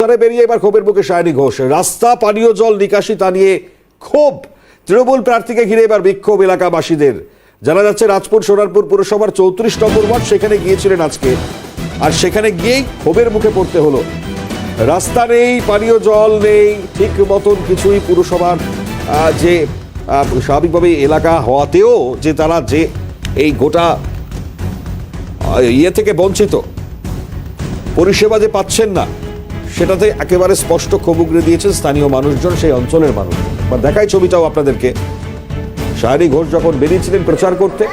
তারা বেরিয়ে এবার ক্ষোভের মুখে সায়নী ঘোষ। রাস্তা, পানীয় জল, নিকাশি তা নিয়ে ক্ষোভ। তৃণমূল প্রার্থীকে ঘিরে এবার বিক্ষোভ এলাকাবাসীদের। জানা যাচ্ছে, রাজপুর সোনারপুর পুরসভার চৌত্রিশ নম্বর ওয়ার্ড সেখানে গিয়েছিলেন আজকে। আর সেখানে গিয়েই ক্ষোভের মুখে পড়তে হলো। রাস্তা নেই, পানীয় জল নেই, ঠিক মতন কিছুই পুরসভার যে স্বাভাবিকভাবে এলাকা হওয়াতেও যে তারা যে এই গোটা ইয়ে থেকে বঞ্চিত। পরিষেবা যে পাচ্ছেন না। সেটাতে একেবারে স্পষ্ট উগড়ে দিয়েছেন স্থানীয় মানুষজন, সেই অঞ্চলের মানুষ। বা দেখাই ছবিটাও আপনাদেরকে। শাহরি ঘোষ যখন বেরিয়েছিলেন প্রচার করতে,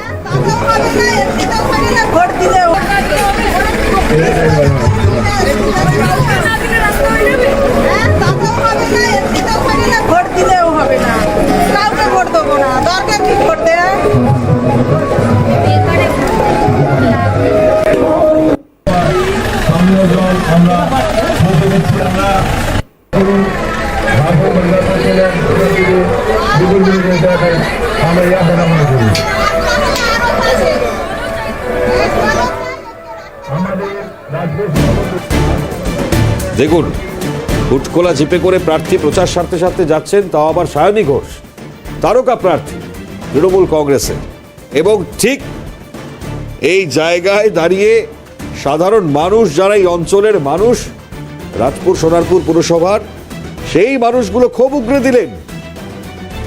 আমরা দেখুন হুটকোলা জিপে করে প্রার্থী প্রচার সারতে সারতে যাচ্ছেন, তাও আবার সায়নী ঘোষ, তারকা প্রার্থী তৃণমূল কংগ্রেসে। এবং ঠিক এই জায়গায় দাঁড়িয়ে সাধারণ মানুষ, যারা এই অঞ্চলের মানুষ রাজপুর সোনারপুর পুরসভার সেই মানুষগুলো ক্ষোভ উগড়ে দিলেন।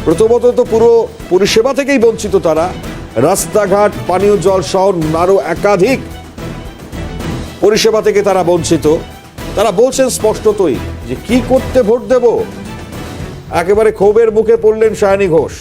প্রথমত তো পুরো পরিষেবা থেকেই বঞ্চিত তারা। রাস্তাঘাট, পানীয় জল সহ আরও একাধিক পরিষেবা থেকে তারা বঞ্চিত। তারা বলছেন স্পষ্টতই যে কি করতে ভোট দেব? একেবারে ক্ষোভের মুখে পড়লেন সায়নী ঘোষ।